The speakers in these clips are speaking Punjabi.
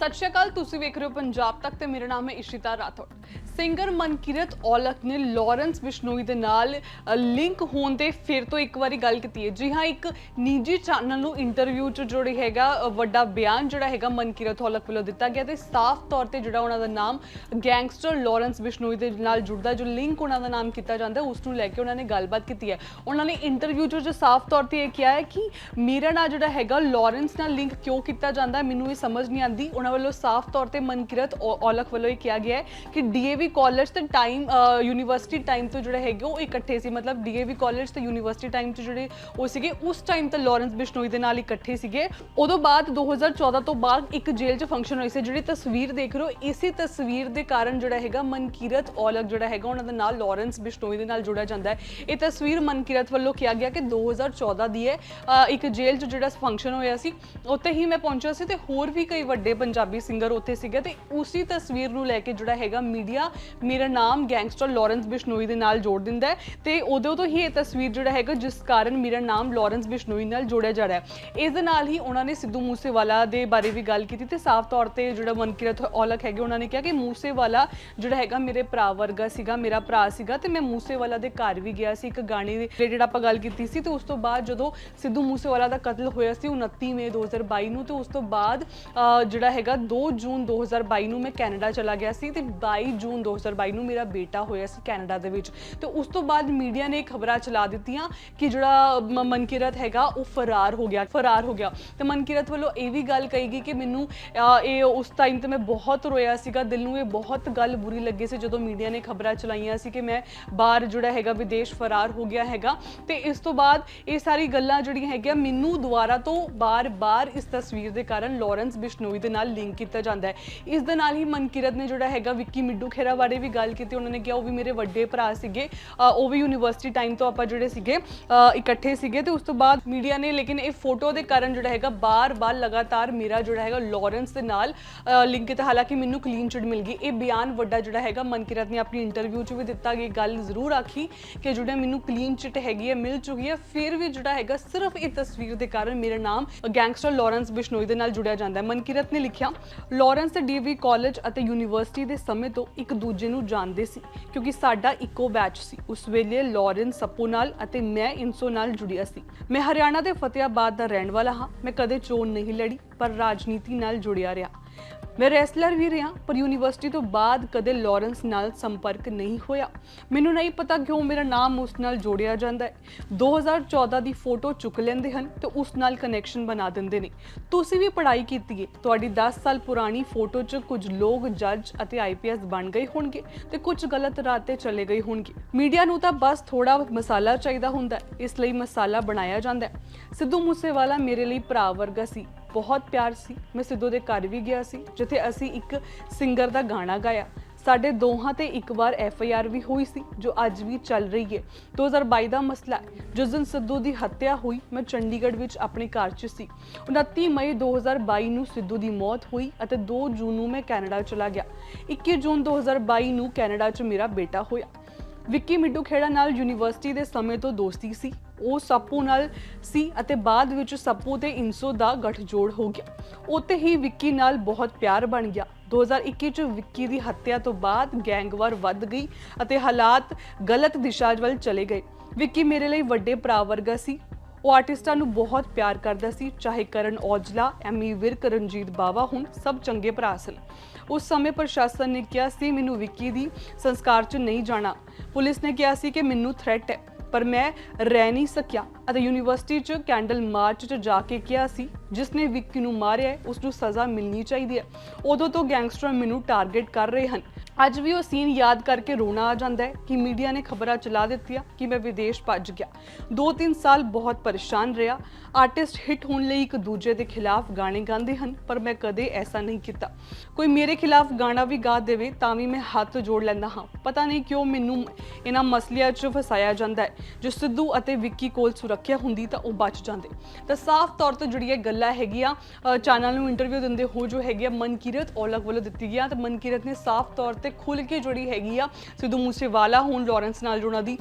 ਸਤਿ ਸ਼੍ਰੀ ਅਕਾਲ ਤੁਸੀਂ ਵੇਖ ਰਹੇ ਹੋ ਪੰਜਾਬ ਤੱਕ ਤੇ ਮੇਰਾ ਨਾਮ ਹੈ ਇਸ਼ਿਤਾ ਰਾਠੌਰ ਸਿੰਗਰ ਮਨਕਿਰਤ ਔਲਖ ਨੇ ਲਾਰੈਂਸ ਬਿਸ਼ਨੋਈ ਦੇ ਨਾਲ ਲਿੰਕ ਹੋਣ ਤੇ ਫਿਰ ਤੋਂ ਇੱਕ ਵਾਰੀ ਗੱਲ ਕੀਤੀ ਹੈ। ਜੀ ਹਾਂ ਇੱਕ ਨਿੱਜੀ ਚੈਨਲ ਨੂੰ ਇੰਟਰਵਿਊ ਚ ਜਿਹੜੀ ਹੈਗਾ ਵੱਡਾ ਬਿਆਨ ਜਿਹੜਾ ਹੈਗਾ ਮਨਕਿਰਤ ਔਲਖ ਵੱਲੋਂ ਦਿੱਤਾ ਗਿਆ ਤੇ ਸਾਫ਼ ਤੌਰ ਤੇ ਜਿਹੜਾ ਉਹਨਾਂ ਦਾ ਨਾਮ ਗੈਂਗਸਟਰ ਲਾਰੈਂਸ ਬਿਸ਼ਨੋਈ ਦੇ ਨਾਲ ਜੁੜਦਾ ਜੋ ਲਿੰਕ ਉਹਨਾਂ ਦਾ ਨਾਮ ਕੀਤਾ ਜਾਂਦਾ ਹੈ, ਉਸ ਨੂੰ ਲੈ ਕੇ ਉਹਨਾਂ ਨੇ ਗੱਲਬਾਤ ਕੀਤੀ ਹੈ। ਉਹਨਾਂ ਨੇ ਇੰਟਰਵਿਊ ਚ ਜੋ ਸਾਫ਼ ਤੌਰ ਤੇ ਇਹ ਕਿਹਾ ਹੈ ਕਿ ਮੇਰਾ ਨਾਂ ਜਿਹੜਾ ਹੈਗਾ ਲਾਰੈਂਸ ਨਾਲ ਲਿੰਕ ਕਿਉਂ ਕੀਤਾ ਜਾਂਦਾ ਮੈਨੂੰ ਇਹ ਸਮਝ ਨਹੀਂ ਆਉਂਦੀ। ਉਹਨਾਂ ਵੱਲੋਂ ਸਾਫ਼ ਤੌਰ ਤੇ ਮਨਕਿਰਤ ਔਲਖ ਵੱਲੋਂ ਇਹ ਕਿਹਾ ਗਿਆ ਹੈ ਕਿ ਡੀਏਵੀ ਕਾਲਜ ਤੇ ਟਾਈਮ ਯੂਨੀਵਰਸਿਟੀ ਟਾਈਮ ਤੋਂ ਜਿਹੜੇ ਹੈਗੇ ਉਹ ਇਕੱਠੇ ਸੀ। ਮਤਲਬ ਡੀਏਵੀ ਕਾਲਜ ਤੇ ਯੂਨੀਵਰਸਿਟੀ ਟਾਈਮ ਤੋਂ ਜਿਹੜੇ ਉਹ ਸੀਗੇ, ਉਸ ਟਾਈਮ ਤੇ ਲਾਰੈਂਸ ਬਿਸ਼ਨੋਈ ਦੇ ਨਾਲ ਇਕੱਠੇ ਸੀਗੇ। ਉਦੋਂ ਬਾਅਦ 2014 ਤੋਂ ਬਾਅਦ ਇੱਕ ਜੇਲ੍ਹ 'ਚ ਫੰਕਸ਼ਨ ਹੋਈ ਸੀ। ਜਿਹੜੀ ਤਸਵੀਰ ਦੇਖ ਰਹੇ ਹੋ, ਇਸੇ ਤਸਵੀਰ ਦੇ ਕਾਰਨ ਜਿਹੜਾ ਹੈਗਾ ਮਨਕਿਰਤ ਔਲਖ ਜਿਹੜਾ ਹੈਗਾ, ਉਹਨਾਂ ਦਾ ਨਾਲ ਲਾਰੈਂਸ ਬਿਸ਼ਨੋਈ ਦੇ ਨਾਲ ਜੁੜਿਆ ਜਾਂਦਾ ਹੈ। ਇਹ ਤਸਵੀਰ ਮਨਕਿਰਤ ਵੱਲੋਂ ਕਿਹਾ ਗਿਆ ਕਿ 2014 ਦੀ ਹੈ। ਇੱਕ ਜੇਲ੍ਹ 'ਚ ਜਿਹੜਾ ਫੰਕਸ਼ਨ ਹੋਇਆ ਸੀ, ਉੱਥੇ ਹੀ ਮੈਂ ਪਹੁੰਚਿਆ ਸੀ ਤੇ ਹੋਰ ਵੀ ਕਈ ਵੱਡੇ ਪੰਜਾਬੀ ਪੰਜਾਬੀ ਸਿੰਗਰ ਉੱਥੇ ਸੀਗਾ ਤੇ ਉਸੇ ਤਸਵੀਰ ਨੂੰ ਲੈ ਕੇ ਜਿਹੜਾ ਹੈਗਾ ਮੀਡੀਆ ਮੇਰਾ ਨਾਮ ਗੈਂਗਸਟਰ ਲਾਰੈਂਸ ਬਿਸ਼ਨੋਈ ਦੇ ਨਾਲ ਜੋੜ ਦਿੰਦਾ ਹੈ ਤੇ ਉਦੋਂ ਤੋਂ ਹੀ ਇਹ ਤਸਵੀਰ ਜਿਹੜਾ ਹੈਗਾ ਜਿਸ ਕਾਰਨ ਮੇਰਾ ਨਾਮ ਲਾਰੈਂਸ ਬਿਸ਼ਨੋਈ ਨਾਲ ਜੋੜਿਆ ਜਾ ਰਿਹਾ ਹੈ। ਇਸ ਦੇ ਨਾਲ ਹੀ ਉਹਨਾਂ ਨੇ ਸਿੱਧੂ ਮੂਸੇਵਾਲਾ ਦੇ ਬਾਰੇ ਵੀ ਗੱਲ ਕੀਤੀ ਤੇ ਸਾਫ਼ ਤੌਰ ਤੇ ਜਿਹੜਾ ਮਨਕਿਰਤ ਔਲਖ ਹੈਗੇ ਉਹਨਾਂ ਨੇ ਕਿਹਾ ਕਿ ਮੂਸੇਵਾਲਾ ਜਿਹੜਾ ਹੈਗਾ ਮੇਰੇ ਭਰਾ ਵਰਗਾ ਸੀਗਾ, ਮੇਰਾ ਭਰਾ ਸੀਗਾ ਤੇ ਮੈਂ ਮੂਸੇਵਾਲਾ ਦੇ ਘਰ ਵੀ ਗਿਆ ਸੀ, ਇੱਕ ਗਾਣੇ ਦੇ ਰਿਲੇਟਡ ਆਪਾਂ ਗੱਲ ਕੀਤੀ ਸੀ ਤੇ ਉਸ ਤੋਂ ਬਾਅਦ ਜਦੋਂ ਸਿੱਧੂ ਮੂਸੇਵਾਲਾ ਦਾ ਕਤਲ ਹੋਇਆ ਸੀ 29 ਮਈ 2022 ਨੂੰ ਤੇ ਉਸ ਤੋਂ ਬਾਅਦ ਜਿਹੜਾ ਹੈਗਾ 2 ਜੂਨ 2022 ਨੂੰ ਮੈਂ ਕੈਨੇਡਾ ਚਲਾ ਗਿਆ ਸੀ ਤੇ 22 ਜੂਨ 2022 ਨੂੰ ਮੇਰਾ ਬੇਟਾ ਹੋਇਆ ਸੀ ਕੈਨੇਡਾ ਦੇ ਵਿੱਚ। ਤੇ ਉਸ ਤੋਂ ਬਾਅਦ ਮੀਡੀਆ ਨੇ ਖਬਰਾਂ ਚਲਾ ਦਿੱਤੀਆਂ ਕਿ ਜਿਹੜਾ ਮ- ਮਨਕਿਰਤ ਹੈਗਾ, ਉਹ ਫਰਾਰ ਹੋ ਗਿਆ, ਫਰਾਰ ਹੋ ਗਿਆ। ਤੇ ਮਨਕਿਰਤ ਵੱਲੋਂ ਇਹ ਵੀ ਗੱਲ ਕਹੀ ਗਈ ਕਿ ਮੈਨੂੰ ਇਹ ਉਸ ਟਾਈਮ ਤੇ ਮੈਂ ਬਹੁਤ ਰੋਇਆ ਸੀਗਾ, ਦਿਲ ਨੂੰ ਇਹ ਬਹੁਤ ਗੱਲ ਬੁਰੀ ਲੱਗੀ ਸੀ ਜਦੋਂ ਮੀਡੀਆ ਨੇ ਖਬਰਾਂ ਚਲਾਈਆਂ ਸੀ ਕਿ ਮੈਂ ਬਾਹਰ ਜਿਹੜਾ ਹੈਗਾ, ਵਿਦੇਸ਼ ਫਰਾਰ ਹੋ ਗਿਆ ਹੈਗਾ। ਤੇ ਇਸ ਤੋਂ ਬਾਅਦ ਇਹ ਸਾਰੀ ਗੱਲਾਂ ਜਿਹੜੀਆਂ ਹੈਗੀਆਂ, ਮੈਨੂੰ ਦੁਬਾਰਾ ਤੋਂ ਬਾਰ-ਬਾਰ ਇਸ ਤਸਵੀਰ ਦੇ ਕਾਰਨ ਲਾਰੈਂਸ ਬਿਸ਼ਨੋਈ ਦੇ ਨਾਲ ਲਿੰਕ ਕੀਤਾ ਜਾਂਦਾ ਹੈ। ਇਸ ਦੇ ਨਾਲ ਹੀ ਮਨਕਿਰਤ ਨੇ ਜਿਹੜਾ ਹੈਗਾ ਵਿੱਕੀ ਮਿੱਡੂ ਖੇਰਾ ਬਾਰੇ ਵੀ ਗੱਲ ਕੀਤੀ। ਉਹਨਾਂ ਨੇ ਕਿਹਾ ਉਹ ਵੀ ਮੇਰੇ ਵੱਡੇ ਭਰਾ ਸੀਗੇ। ਅ, ਉਹ ਵੀ ਯੂਨੀਵਰਸਿਟੀ ਟਾਈਮ ਤੋਂ ਆਪਾਂ ਜਿਹੜੇ ਸੀਗੇ ਅ, ਇਕੱਠੇ ਸੀਗੇ ਤੇ ਉਸ ਤੋਂ ਬਾਅਦ ਮੀਡੀਆ ਨੇ ਲੇਕਿਨ ਇਹ ਫੋਟੋ ਦੇ ਕਾਰਨ ਜਿਹੜਾ ਹੈਗਾ ਬਾਰ-ਬਾਰ ਲਗਾਤਾਰ ਮੇਰਾ ਜਿਹੜਾ ਹੈਗਾ ਲਾਰੈਂਸ ਦੇ ਨਾਲ ਲਿੰਕ ਕੀਤਾ। ਹਾਲਾਂਕਿ ਮੈਨੂੰ ਕਲੀਨ ਚਿਟ ਮਿਲ ਗਈ। ਇਹ ਬਿਆਨ ਵੱਡਾ ਜਿਹੜਾ ਹੈਗਾ ਮਨਕਿਰਤ ਨੇ ਆਪਣੀ ਇੰਟਰਵਿਊ 'ਚ ਵੀ ਦਿੱਤਾ ਕਿ ਇਹ ਗੱਲ ਜ਼ਰੂਰ ਆਖੀ ਕਿ ਜਿਹੜਾ ਮੈਨੂੰ ਕਲੀਨ ਚਿਟ ਹੈਗੀ ਹੈ ਮਿਲ ਚੁੱਕੀ ਹੈ। ਫਿਰ ਵੀ ਜਿਹੜਾ ਹੈਗਾ ਸਿਰਫ ਇਹ ਤਸਵੀਰ ਦੇ ਕਾਰਨ ਮੇਰਾ ਨਾਮ ਗੈਂਗਸਟਰ ਲਾਰੈਂਸ ਬਿਸ਼ਨੋਈ ਦੇ ਨਾਲ ਜੁੜਿਆ ਜਾਂਦਾ ਹੈ। ਮਨਕਿਰਤ ਨੇ ਲਿਖਿਆ ਲਾਰੈਂਸ ਡੀਵੀ ਕਾਲਜ ਅਤੇ ਯੂਨੀਵਰਸਿਟੀ ਦੇ ਸਮੇਂ ਤੋਂ ਇੱਕ ਦੂਜੇ ਨੂੰ ਜਾਣਦੇ ਸੀ, ਕਿਉਂਕਿ ਸਾਡਾ ਇੱਕੋ ਬੈਚ ਸੀ। ਉਸ ਵੇਲੇ ਲਾਰੈਂਸ ਸੱਪੂ ਨਾਲ ਅਤੇ ਮੈਂ ਇਨਸੋ ਨਾਲ ਜੁੜਿਆ ਸੀ। ਮੈਂ ਹਰਿਆਣਾ ਦੇ ਫਤਿਆਬਾਦ ਦਾ ਰਹਿਣ ਵਾਲਾ ਹਾਂ। ਮੈਂ ਕਦੇ ਚੋਣ ਨਹੀਂ ਲੜੀ, ਪਰ ਰਾਜਨੀਤੀ ਨਾਲ ਜੁੜਿਆ ਰਿਹਾ। ਮੈਂ ਰੈਸਲਰ ਵੀ ਰਿਹਾ, ਪਰ ਯੂਨੀਵਰਸਿਟੀ ਤੋਂ ਬਾਅਦ ਕਦੇ ਲਾਰੈਂਸ ਨਾਲ ਸੰਪਰਕ ਨਹੀਂ ਹੋਇਆ। ਮੈਨੂੰ ਨਹੀਂ ਪਤਾ ਕਿਉਂ ਮੇਰਾ ਨਾਮ ਉਸ ਨਾਲ ਜੋੜਿਆ ਜਾਂਦਾ ਹੈ। 2014 ਦੀ ਫੋਟੋ ਚੁੱਕ ਲੈਂਦੇ ਹਨ ਤੇ ਉਸ ਨਾਲ ਕਨੈਕਸ਼ਨ ਬਣਾ ਦਿੰਦੇ ਨੇ। ਤੁਸੀਂ ਵੀ ਪੜ੍ਹਾਈ ਕੀਤੀ ਹੈ ਤੁਹਾਡੀ 10 ਸਾਲ ਪੁਰਾਣੀ ਫੋਟੋ 'ਚ ਕੁਝ ਲੋਕ ਜੱਜ ਅਤੇ ਆਈਪੀਐਸ ਬਣ ਗਏ ਹੋਣਗੇ ਤੇ ਕੁਝ ਗਲਤ ਰਾਹ ਤੇ ਚਲੇ ਗਏ ਹੋਣਗੇ। ਮੀਡੀਆ ਨੂੰ ਤਾਂ ਬਸ ਥੋੜਾ ਮਸਾਲਾ ਚਾਹੀਦਾ ਹੁੰਦਾ ਇਸ ਲਈ ਮਸਾਲਾ ਬਣਾਇਆ ਜਾਂਦਾ ਸਿੱਧੂ ਮੂਸੇਵਾਲਾ ਮੇਰੇ ਲਈ ਭਰਾ ਵਰਗਾ ਸੀ। ਬਹੁਤ ਪਿਆਰ ਸੀ। ਮੈਂ ਸਿੱਧੂ ਦੇ ਘਰ ਵੀ ਗਿਆ ਸੀ ਜਿੱਥੇ ਅਸੀਂ ਇੱਕ ਸਿੰਗਰ ਦਾ ਗਾਣਾ ਗਾਇਆ। ਸਾਡੇ ਦੋਹਾਂ ਤੇ ਇੱਕ ਵਾਰ ਐਫ ਆਈ ਆਰ ਵੀ ਹੋਈ ਸੀ, ਜੋ ਅੱਜ ਵੀ ਚੱਲ ਰਹੀ ਹੈ। 2022 ਦਾ ਮਸਲਾ ਹੈ। ਜਿਸ ਦਿਨ ਸਿੱਧੂ ਦੀ ਹੱਤਿਆ ਹੋਈ, ਮੈਂ ਚੰਡੀਗੜ੍ਹ ਵਿੱਚ ਆਪਣੇ ਘਰ 'ਚ ਸੀ। 29 ਮਈ 2022 ਨੂੰ ਸਿੱਧੂ ਦੀ ਮੌਤ ਹੋਈ ਅਤੇ 2 ਜੂਨ ਨੂੰ ਮੈਂ ਕੈਨੇਡਾ ਚਲਾ ਗਿਆ। 21 ਜੂਨ 2022 ਨੂੰ ਕੈਨੇਡਾ 'ਚ ਮੇਰਾ ਬੇਟਾ ਹੋਇਆ। ਵਿੱਕੀ ਮਿੱਡੂ ਖੇੜਾ ਨਾਲ ਯੂਨੀਵਰਸਿਟੀ ਦੇ ਸਮੇਂ ਤੋਂ ਦੋਸਤੀ ਸੀ। ਉਹ ਸੱਪੂ ਨਾਲ ਸੀ ਅਤੇ ਬਾਅਦ ਵਿੱਚ ਸੱਪੂ ਤੇ ਇਨਸੋ ਦਾ ਗੱਠਜੋੜ ਹੋ ਗਿਆ। ਉੱਥੇ ਹੀ ਵਿੱਕੀ ਨਾਲ ਬਹੁਤ ਪਿਆਰ ਬਣ ਗਿਆ। 2021 ਚ ਵਿੱਕੀ ਦੀ ਹੱਤਿਆ ਤੋਂ ਬਾਅਦ ਗੈਂਗਵਾਰ ਵੱਧ ਗਈ ਅਤੇ ਹਾਲਾਤ ਗਲਤ ਦਿਸ਼ਾ ਵੱਲ ਚਲੇ ਗਏ। ਵਿੱਕੀ ਮੇਰੇ ਲਈ ਵੱਡੇ ਭਰਾ ਵਰਗਾ ਸੀ। ਉਹ ਆਰਟਿਸਟਾਂ ਨੂੰ ਬਹੁਤ ਪਿਆਰ ਕਰਦਾ ਸੀ ਚਾਹੇ ਕਰਨ ਔਜਲਾ ਐਮੀ ਵਿਰਕ ਰਣਜੀਤ ਬਾਵਾ ਹੁਣ ਸਭ ਚੰਗੇ ਭਰਾ ਸਨ। ਉਸ ਸਮੇਂ ਪ੍ਰਸ਼ਾਸਨ ਨੇ ਕਿਹਾ ਸੀ ਮੈਨੂੰ ਵਿੱਕੀ ਦੀ ਸੰਸਕਾਰ 'ਚ ਨਹੀਂ ਜਾਣਾ। ਪੁਲਿਸ ਨੇ ਕਿਹਾ ਸੀ ਕਿ ਮੈਨੂੰ ਥ੍ਰੈਟ ਹੈ ਪਰ ਮੈਂ ਰਹਿ ਨਹੀਂ ਸਕਿਆ। ਅਤੇ ਯੂਨੀਵਰਸਿਟੀ 'ਚ ਕੈਂਡਲ ਮਾਰਚ 'ਚ ਜਾ ਕੇ ਕਿਹਾ ਸੀ ਜਿਸ ਨੇ ਵਿੱਕੀ ਨੂੰ ਮਾਰਿਆ ਹੈ, ਉਸ ਨੂੰ ਸਜ਼ਾ ਮਿਲਣੀ ਚਾਹੀਦੀ ਹੈ। ਉਦੋਂ ਤੋਂ ਗੈਂਗਸਟਰ ਮੈਨੂੰ ਟਾਰਗੇਟ ਕਰ ਰਹੇ ਹਨ। ਅੱਜ ਵੀ ਉਹ ਸੀਨ ਯਾਦ ਕਰਕੇ ਰੋਣਾ ਆ ਜਾਂਦਾ ਹੈ ਕਿ ਮੀਡੀਆ ਨੇ ਖਬਰਾਂ ਚਲਾ ਦਿੱਤੀਆਂ ਕਿ ਮੈਂ ਵਿਦੇਸ਼ ਭੱਜ ਗਿਆ। 2-3 ਸਾਲ ਬਹੁਤ ਪਰੇਸ਼ਾਨ ਰਿਹਾ। ਆਰਟਿਸਟ ਹਿੱਟ ਹੋਣ ਲਈ ਇੱਕ ਦੂਜੇ ਦੇ ਖਿਲਾਫ ਗਾਣੇ ਗਾਉਂਦੇ ਹਨ, ਪਰ ਮੈਂ ਕਦੇ ਐਸਾ ਨਹੀਂ ਕੀਤਾ। ਕੋਈ ਮੇਰੇ ਖਿਲਾਫ ਗਾਣਾ ਵੀ ਗਾ ਦੇਵੇ, ਤਾਂ ਵੀ ਮੈਂ ਹੱਥ ਜੋੜ ਲੈਂਦਾ ਹਾਂ। ਪਤਾ ਨਹੀਂ ਕਿਉਂ ਮੈਨੂੰ ਇਹਨਾਂ ਮਸਲਿਆਂ 'ਚ ਫਸਾਇਆ ਜਾਂਦਾ ਹੈ। ਜੋ ਸਿੱਧੂ ਅਤੇ ਵਿੱਕੀ ਕੋਲ ਸੁਰੱਖਿਆ ਹੁੰਦੀ ਤਾਂ ਉਹ ਬਚ ਜਾਂਦੇ। ਤਾਂ ਸਾਫ਼ ਤੌਰ ਤੇ ਜਿਹੜੀ ਇਹ ਗੱਲਾਂ ਹੈਗੀਆਂ ਚੈਨਲ ਨੂੰ ਇੰਟਰਵਿਊ ਦਿੰਦੇ ਹੋ ਜੋ ਹੈਗੀ ਆ ਮਨਕਿਰਤ ਔਲਖ ਵੱਲੋਂ ਦਿੱਤੀ ਗਿਆ ਤੇ ਮਨਕੀਰਤ ਨੇ ਸਾਫ਼ ਤੌਰ ਤੇ ਤੇ ਖੁੱਲ ਕੇ ਜਿਹੜੀ ਹੈਗੀ ਆ ਸਿੱਧੂ ਮੂਸੇਵਾਲਾ, ਹੁਣ ਲਾਰੈਂਸ ਨਾਲ ਜੋ ਉਹਨਾਂ ਦੀ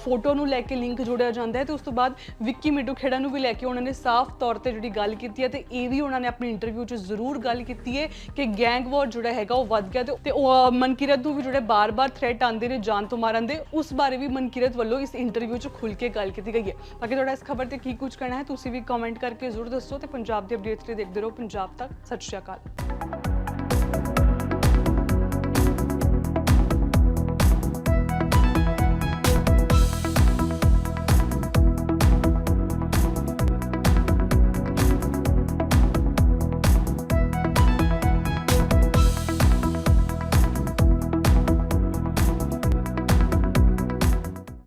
ਫੋਟੋ ਨੂੰ ਲੈ ਕੇ ਲਿੰਕ ਜੋੜਿਆ ਜਾਂਦਾ ਹੈ ਤੇ ਉਸ ਤੋਂ ਬਾਅਦ ਵਿੱਕੀ ਮਿੱਟੂ ਖੇੜਾ ਨੂੰ ਵੀ ਲੈ ਕੇ ਉਹਨਾਂ ਨੇ ਸਾਫ਼ ਤੌਰ ਤੇ ਜਿਹੜੀ ਗੱਲ ਕੀਤੀ ਹੈ ਤੇ ਇਹ ਵੀ ਉਹਨਾਂ ਨੇ ਆਪਣੀ ਇੰਟਰਵਿਊ 'ਚ ਜ਼ਰੂਰ ਗੱਲ ਕੀਤੀ ਹੈ ਕਿ ਗੈਂਗ ਵਾਰ ਜਿਹੜਾ ਹੈਗਾ ਉਹ ਵੱਧ ਗਿਆ ਤੇ ਉਹ ਮਨਕਿਰਤ ਨੂੰ ਵੀ ਜਿਹੜੇ ਬਾਰ-ਬਾਰ ਥ੍ਰੈਟ ਆਉਂਦੇ ਨੇ ਜਾਨ ਤੋਂ ਮਾਰਨ ਦੇ, ਉਸ ਬਾਰੇ ਵੀ ਮਨਕੀਰਤ ਵੱਲੋਂ ਇਸ ਇੰਟਰਵਿਊ 'ਚ ਖੁੱਲ ਕੇ ਗੱਲ ਕੀਤੀ ਗਈ ਹੈ। ਬਾਕੀ ਤੁਹਾਡਾ ਇਸ ਖਬਰ ਤੇ ਕੀ ਕੁਝ ਕਹਿਣਾ ਹੈ, ਤੁਸੀਂ ਵੀ ਕਮੈਂਟ ਕਰਕੇ ਜ਼ਰੂਰ ਦੱਸੋ ਤੇ ਪੰਜਾਬ ਦੇ ਅਪਡੇਟਸ ਲਈ ਦੇਖਦੇ ਰਹੋ। ਪੰਜਾਬ ਤੱਕ, ਸਤਿ ਸ਼੍ਰੀ ਅਕਾਲ।